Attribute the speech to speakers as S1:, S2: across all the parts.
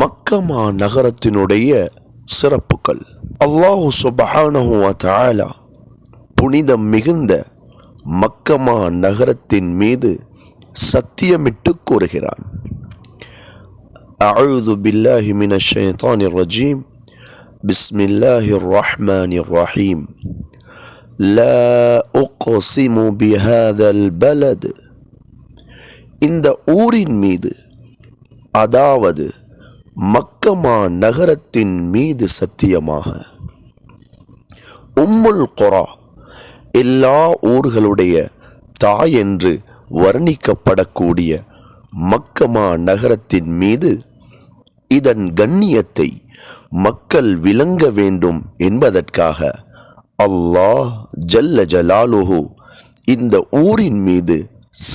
S1: மக்கமா நகரத்தினுடைய சிறப்புகள் அல்லாஹு சுபஹானஹு தஆலா புனிதம் மிகுந்த மக்கமா நகரத்தின் மீது சத்தியமிட்டு கூறுகிறான் أعوذ بالله من الشيطان الرجيم بسم الله الرحمن الرحيم لا أقسم بهذا البلد இந்த ஊரின் மீது அதாவது மக்கமா நகரத்தின் மீது சத்தியமாக. உம்முல் கொரா எல்லா ஊர்களுடைய தாய் என்று வர்ணிக்கப்படக்கூடிய மக்கமா நகரத்தின் மீது இதன் கண்ணியத்தை மக்கள் விளங்க வேண்டும் என்பதற்காக அல்லாஹ் ஜல்ல ஜலாலுஹு இந்த ஊரின் மீது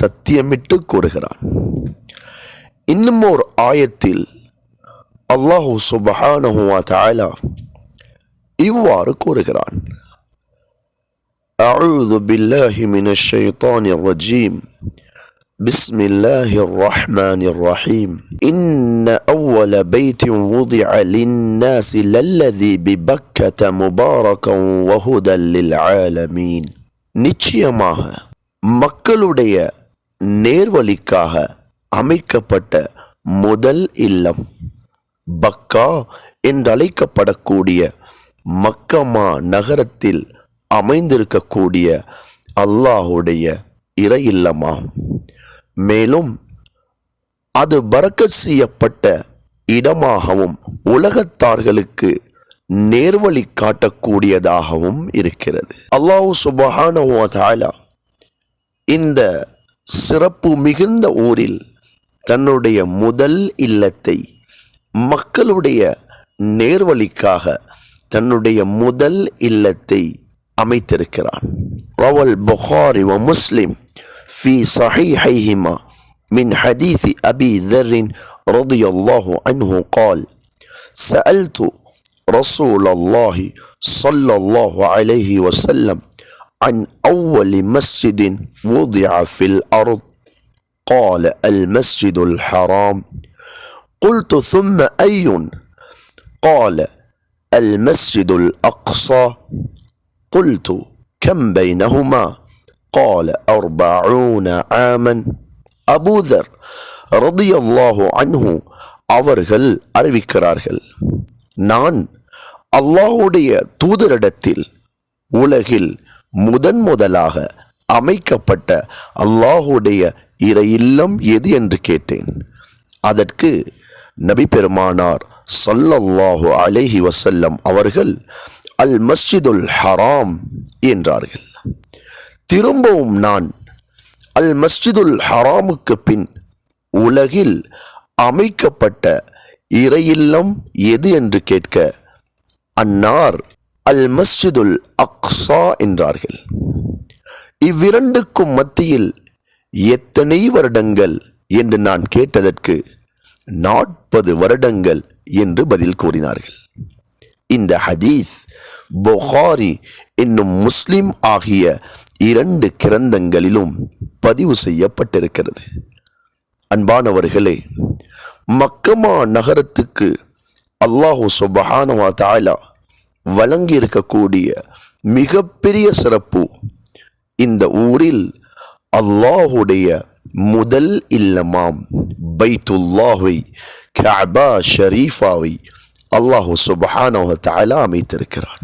S1: சத்தியமிட்டு கூறுகிறான். இன்னும் ஓர் ஆயத்தில் அல்லாஹு சுபஹானஹு தஆலா இவ்வாறு கூறுகிறான் أعوذ بالله من الشيطان الرجيم بسم الله الرحمن الرحيم إن أول بيت وضع للناس للذي ببكة مباركا وهدى للعالمين நிச்சயமாக மக்களுடைய நேர்வழிக்காக அமைக்கப்பட்ட முதல் இல்லம் பக்கா என்றழைக்கப்படக்கூடிய மக்கமா நகரத்தில் அமைந்திருக்கக்கூடிய அல்லாஹுடைய இறை இல்லமாகும் மேலும் அது பறக்க செய்யப்பட்ட இடமாகவும் உலகத்தார்களுக்கு நேர்வழி காட்டக்கூடியதாகவும் இருக்கிறது. அல்லாஹு சுபஹானஹு இந்த சிறப்பு மிகுந்த ஊரில் தன்னுடைய முதல் இல்லத்தை மக்களுடைய நேர்வழிக்காக தன்னுடைய முதல் இல்லத்தை அமைத்திருக்கிறான் ரவல் புகாரி வ முஸ்லிம் في صحيحيهما من حديث أبي ذر رضي الله عنه قال سألت رسول الله صلى الله عليه وسلم عن أول مسجد وضع في الأرض قال المسجد الحرام قلت ثم أي قال المسجد الأقصى قلت كم بينهما قال أربعون عاما أبو ذر رضي الله عنه அவர்கள் அறிவிக்கிறார்கள் நான் அல்லாஹுடைய தூதரிடத்தில் உலகில் முதன் முதலாக அமைக்கப்பட்ட அல்லாஹுடைய இறை இல்லம் எது என்று கேட்டேன் அதற்கு நபி பெருமானார் சொல்லல்லாஹு அலேஹி வசல்லம் அவர்கள் அல் மஸ்ஜிதுல் ஹராம் என்றார்கள். திரும்பவும் நான் அல் மஸ்ஜிதுல் ஹராமுக்கு பின் உலகில் அமைக்கப்பட்ட இறையில்லம் எது என்று கேட்க அன்னார் அல் மஸ்ஜிதுல் அக்ஸா என்றார்கள். இவ்விரண்டுக்கும் மத்தியில் எத்தனை வருடங்கள் என்று நான் கேட்டதற்கு நாற்பது வருடங்கள் என்று பதில் கூறினார்கள். இந்த ஹதீஸ் புகாரி என்னும் முஸ்லிம் ஆகிய இரண்டு கிரந்தங்களிலும் பதிவு செய்யப்பட்டிருக்கிறது. அன்பானவர்களே மக்கமா நகரத்துக்கு அல்லாஹு சுபஹானவா தாலா வழங்கி இருக்கக்கூடிய மிகப்பெரிய சிறப்பு இந்த ஊரில் அல்லாஹுடைய முதல் இல்லமாம் பைத்துல்லாஹை கஅபா ஷரீஃபாவை அல்லாஹு சுபஹானவ தஆலா அமைத்திருக்கிறான்